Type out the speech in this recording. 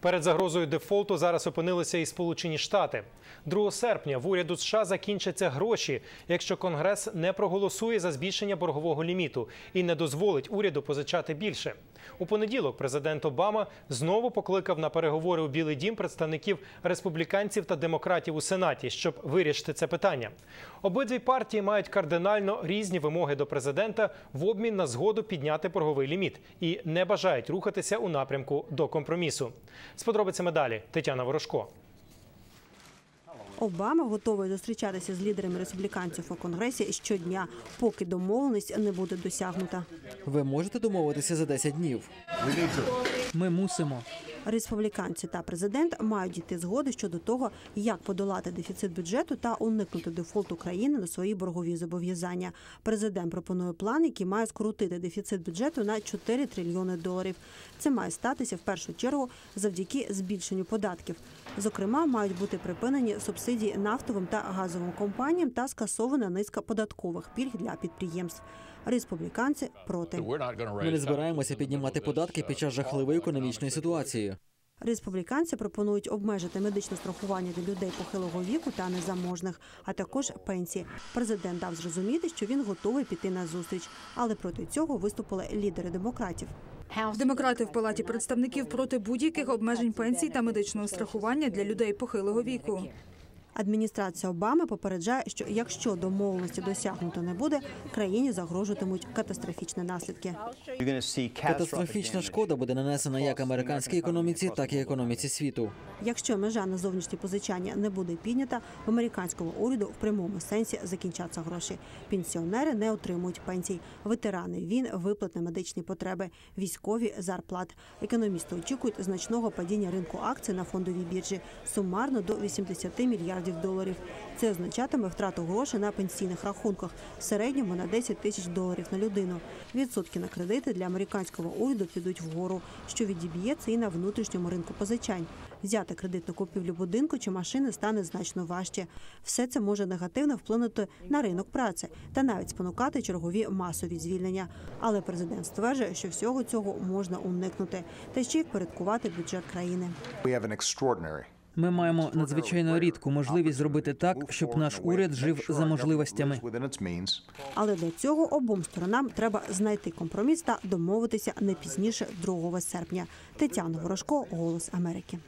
Перед загрозою дефолту зараз опинилися і Сполучені Штати. 2 серпня в уряду США закінчаться гроші, якщо Конгрес не проголосує за збільшення боргового ліміту і не дозволить уряду позичати більше. У понеділок президент Обама знову покликав на переговори у Білий Дім представників республіканців та демократів у Сенаті, щоб вирішити це питання. Обидві партії мають кардинально різні вимоги до президента в обмін на згоду підняти борговий ліміт і не бажають рухатися у напрямку до компромісу. З подробицями далі Тетяна Ворожко. Обама готовий зустрічатися з лідерами республіканців у конгресі щодня, поки домовленість не буде досягнута. Ви можете домовитися за 10 днів. Ми мусимо. Республіканці та президент мають дійти згоди щодо того, як подолати дефіцит бюджету та уникнути дефолту країни на свої боргові зобов'язання. Президент пропонує план, який має скоротити дефіцит бюджету на 4 трильйони доларів. Це має статися в першу чергу завдяки збільшенню податків. Зокрема, мають бути припинені субсидії нафтовим та газовим компаніям та скасована низка податкових пільг для підприємств. Республіканці проти. Ми не збираємося піднімати податки під час жахливої економічної ситуації. Республіканці пропонують обмежити медичне страхування для людей похилого віку та незаможних, а також пенсії. Президент дав зрозуміти, що він готовий піти на зустріч, але проти цього виступили лідери демократів. Демократи в палаті представників проти будь-яких обмежень пенсій та медичного страхування для людей похилого віку. Адміністрація Обами попереджає, що якщо домовленості досягнуто не буде, країні загрожуватимуть катастрофічні наслідки. Катастрофічна шкода буде нанесена як американській економіці, так і економіці світу. Якщо межа на зовнішні позичання не буде піднята, в американського уряду в прямому сенсі закінчаться гроші. Пенсіонери не отримують пенсій, ветерани він виплат на медичні потреби, військові зарплат. Економісти очікують значного падіння ринку акцій на фондовій біржі сумарно до 80 мільярдів доларів. Це означатиме втрату грошей на пенсійних рахунках в середньому на 10 тисяч доларів на людину. Відсотки на кредити для американського уряду підуть вгору, що відіб'ється і на внутрішньому ринку позичань. Взяти кредит на купівлю будинку чи машини стане значно важче. Все це може негативно вплинути на ринок праці та навіть спонукати чергові масові звільнення. Але президент стверджує, що всього цього можна уникнути та ще й впорядкувати бюджет країни. Ми маємо надзвичайно рідку можливість зробити так, щоб наш уряд жив за можливостями. Але для цього обом сторонам треба знайти компроміс та домовитися не пізніше 2 серпня. Тетяна Ворожко, Голос Америки.